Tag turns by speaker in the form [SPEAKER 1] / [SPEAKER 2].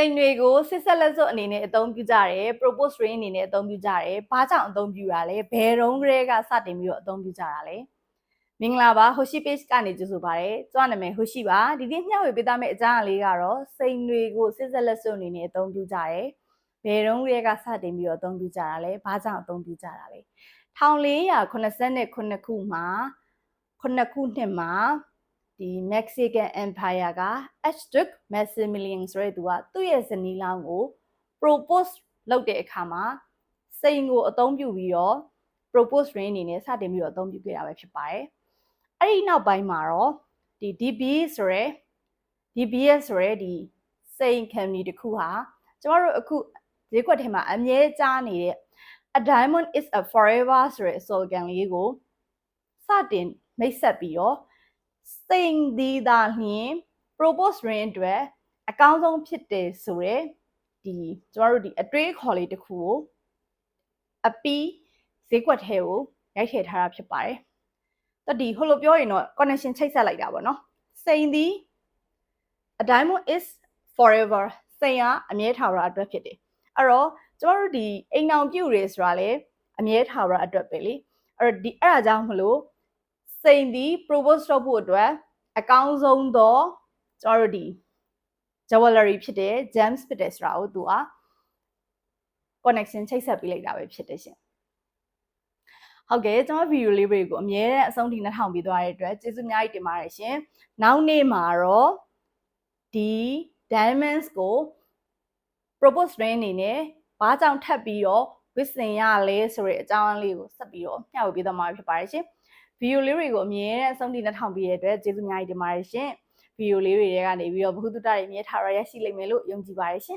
[SPEAKER 1] စိန်တွေကိုစစ်ဆက်လက်စွပ်အနေနဲ့အသုံးပြုကြတယ် propose ring အနေနဲ့အသုံးပြုကြတယ်ဘာကြောင့်အသုံးပြုရလဲဘယ်တုန်းကလေးကစတင်ပြီးတော့အသုံးပြုကြတာလဲမင်္ဂလာပါ Hoshi page ကနေကြိုဆိုပါရစေကျွန်တော်နာမည် Hoshi ပါဒီနေ့မျှဝေပေးသားမယ့်အကြောင်းအရာလေးကတော့စိန်တွေကိုစစ်ဆက်လက်စွပ်အနေနဲ့အသုံးပြုကြတယ်ဘယ်တုန်းကလေးကစတင်ပြီးတော့အသုံးပြုကြတာလဲဘာကြောင့်အသုံးပြုကြတာလဲ1489ခုမှာခုနှစ်ခုနှစ်မှာ ဒီ Mexican Empire က Archduke Maximilian ဆိုတဲ့သူကသူ့ရဲ့ဇနီးလောင်းကို propose လုပ်တဲ့အခါမှာစိန်ကိုအသုံးပြုပြီးတော့ propose ring အနေနဲ့စတင်ပြီးတော့အသုံးပြုခဲ့တာပဲဖြစ်ပါတယ်။အဲ့ဒီနောက်ပိုင်းမှာတော့ဒီ DB ဆိုရဲ DBS ဆိုရဲဒီစိန် company တစ်ခုဟာကျမတို့အခုဈေးကွက်ထဲမှာအမြဲကြားနေတဲ့ a diamond is a forever ဆိုတဲ့ slogan လေးကိုစတင်မိတ်ဆက်ပြီးတော့ စိန်ဒီသာလျှင် propose ring အတွက်အကောင်းဆုံးဖြစ်တယ်ဆိုရဲဒီကျမတို့ဒီအတွေးခေါ်လေးတစ်ခုကိုအပီးဈေးကွက်ထဲကိုရိုက်ထည့်ထားတာဖြစ်ပါတယ်။တော့ဒီဟိုလိုပြောရင်တော့ connection ချိတ်ဆက်လိုက်တာပေါ့နော်။စိန်ဒီ a diamond is forever စိန်ကအမြဲထာဝရအတွက်ဖြစ်တယ်။အဲ့တော့ကျမတို့ဒီအိမ်အောင်ပြုတ်တွေဆိုတာလေအမြဲထာဝရအတွက်ပဲလေအဲ့တော့ဒီအဲ့ဒါကြောင့်မလို့ စိန်ဒီ propose လုပ်ဖို့အတွက်အကောင်းဆုံးသောကျမတို့ဒီ jewelry ဖြစ်တဲ့ gems ဖြစ်တဲ့ဆိုတာကိုသူက connection ချိတ်ဆက်ပေးလိုက်တာပဲဖြစ်တယ်ရှင်ဟုတ်ကဲ့ကျွန်တော်ဗီဒီယိုလေးတွေကိုအမြဲတမ်းအဆုံးထိနှထောင်ပေးသွားတဲ့အတွက်ကျေးဇူးအများကြီးတင်ပါတယ်ရှင်နောက်နေ့မှာတော့ဒီ diamonds ကို propose ring အနေနဲ့ဘာကြောင့်ထပ်ပြီးတော့ဝစ်စင်ရလဲဆိုတဲ့အကြောင်းအလေးကိုဆက်ပြီးတော့မျှဝေပေးသွားမှာဖြစ်ပါတယ်ရှင် ဗီဒီယိုလေးတွေကိုအမြဲတမ်းအဆုံးထိနှထောင်ပေးတဲ့အတွက်ကျေးဇူးအများကြီးတင်ပါတယ်ရှင်ဗီဒီယိုလေးတွေကနေပြီးတော့ဘ ഹു တုတတွေအမြဲထားရရရှိလိမ့်မယ်လို့ယုံကြည်ပါတယ်ရှင်